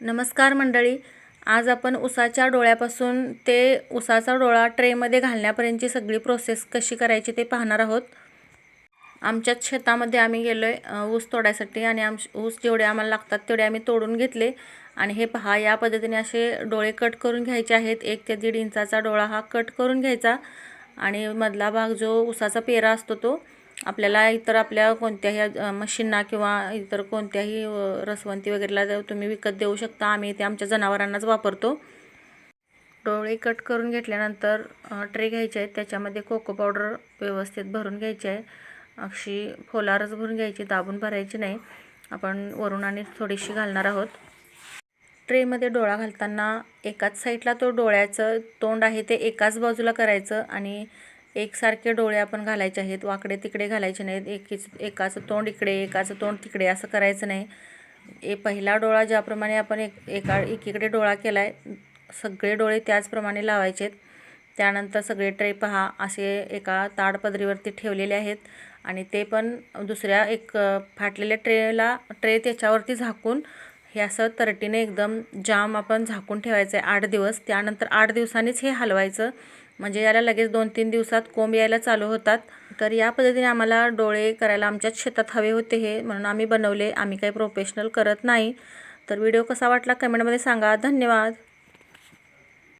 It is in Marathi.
नमस्कार मंडळी. आज आपण उसाच्या डोळ्यापासून ते उसाचा डोळा ट्रेमध्ये घालण्यापर्यंतची सगळी प्रोसेस कशी करायची ते पाहणार आहोत. आमच्याच शेतामध्ये आम्ही गेलो आहे ऊस तोडायसाठी आणि आम ऊस जेवढे आम्हाला लागतात तेवढे आम्ही तोडून घेतले. आणि हे पहा या पद्धतीने असे डोळे कट करून घ्यायचे आहेत. एक ते दीड इंचाचा डोळा हा कट करून घ्यायचा. आणि मधला भाग जो उसाचा पेरा असतो तो आपल्याला इतर आपल्या कोणत्याही मशीनना किंवा इतर कोणत्याही रसवंती वगैरेला जर तुम्ही विकत देऊ शकता. आम्ही ते आमच्या जनावरांनाच वापरतो. डोळे कट करून घेतल्यानंतर ट्रे घ्यायचे आहेत. त्याच्यामध्ये कोको पावडर व्यवस्थित भरून घ्यायची आहे. अशी फोलारच भरून घ्यायची दाबून भरायची नाही. आपण वरून आणि थोडीशी घालणार आहोत. ट्रेमध्ये डोळा घालताना एकाच साईडला तो डोळ्याचं तोंड आहे ते एकाच बाजूला करायचं आणि एकसारखे डोळे आपण घालायचे आहेत वाकडे तिकडे घालायचे नाहीत एकीच एकाचं तोंड इकडे एकाचं तोंड तिकडे असं करायचं नाही. ए पहिला डोळा ज्याप्रमाणे आपण एक एका एकीकडे डोळा केला आहे सगळे डोळे त्याचप्रमाणे लावायचे आहेत. त्यानंतर सगळे ट्रे पहा असे एका ताडपदरीवरती ठेवलेले आहेत आणि ते पण दुसऱ्या एक फाटलेल्या ट्रेला ट्रे त्याच्यावरती झाकून हे असं तरटीने एकदम जाम आपण झाकून ठेवायचं आहे आठ दिवस. त्यानंतर आठ दिवसांनीच हे हलवायचं. म्हणजे याला लगेच दोन तीन दिवसात कोंब यायला चालू होतात. तर या पद्धतीने आम्हाला डोळे करायला आमच्याच शेतात हवे होते हे. म्हणून आम्ही बनवले. आम्ही काही प्रोफेशनल करत नाही. तर व्हिडिओ कसा वाटला? कमेंटमध्ये सांगा. धन्यवाद.